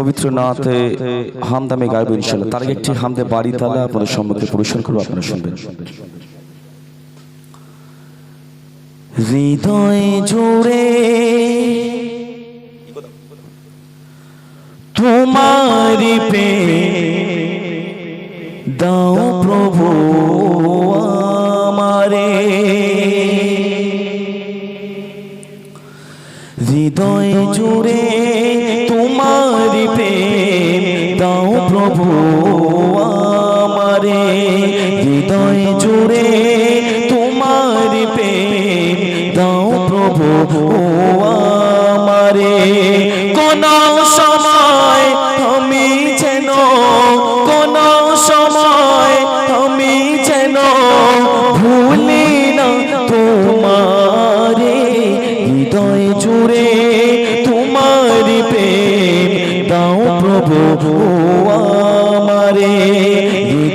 পবিত্র নাথে হামদামে গাইব ইনশাল্লাহ তার আগে একটি হামদে বাড়ি তালা আপনাদের সম্মুখে পরিবেশন করব, আপনারা শুনবেন। হৃদয় জুড়ে তোমারি দাও প্রভু। প্রভু আমারে হৃদয় জুড়ে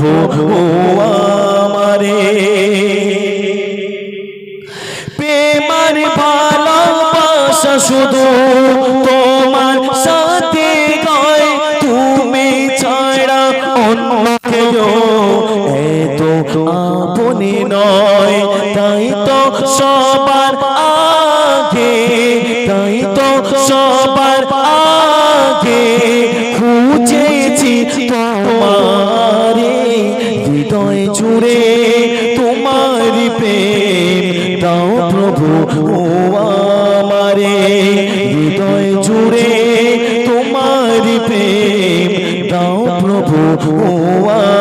প্রভু আমারে। প্রেমার ভালোবাসা শুধু তোমার সাথে গায় তুমি ছাড়া অন্য কেউ এত আপনি নয়। তাই তো সবার আগে হৃদয় জুড়ে তোমার প্রেম দাও প্রভু আমারে। হৃদয় জুড়ে তোমার প্রেম দাও প্রভু আমারে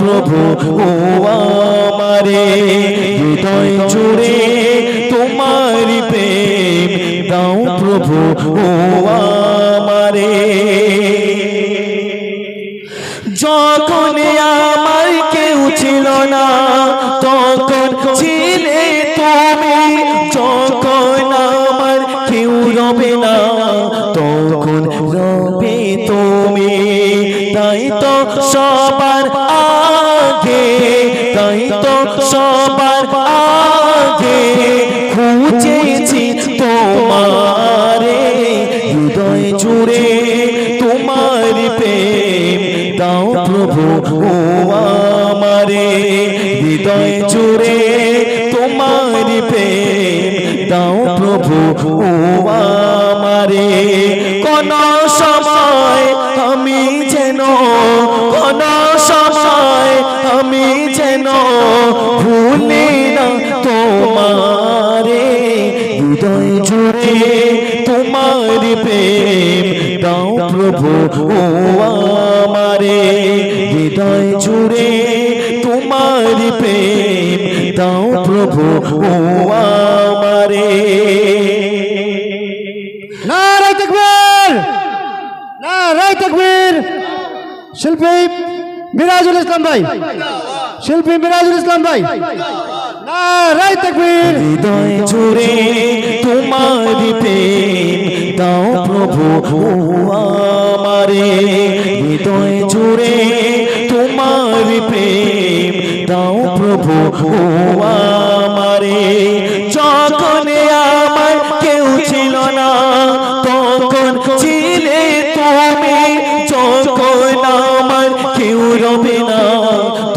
প্রভু আমারে, হৃদয় জুড়ে তোমার প্রেম দাও প্রভু আমারে। যখন আমার কেউ ছিল না, তখন ছিলে তুমি, যখন আমার কেউ রবে না। তাই তো সবার আগে খুঁজেছি তোমারে। হৃদয় জুড়ে তোমার প্রেম। দাও প্রভু আমারে। হৃদয় জুড়ে তোমার প্রেম। দাও প্রভু আমারে প্রেম দাও প্রভু আমারে হৃদয় জুড়ে তোমার প্রেম। দাও প্রভু আমারে। নারায় তকবীর নারায় তকবীর। শিল্পী মিরাজুল ইসলাম ভাই শিল্পী মিরাজুল ইসলাম ভাই নারায় তকবীর। হৃদয় জুড়ে প্রভু আমারে হৃদয় জুড়ে তোমার প্রেম দাও প্রভু আমারে আমার কেউ ছিল না, তখন ছিলে তুমি। যখন আমার কেউ রবে না,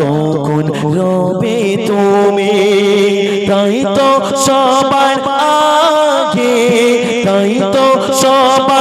তখন রবে তুমি। তাই তো সবার আগে, তাই তো সবার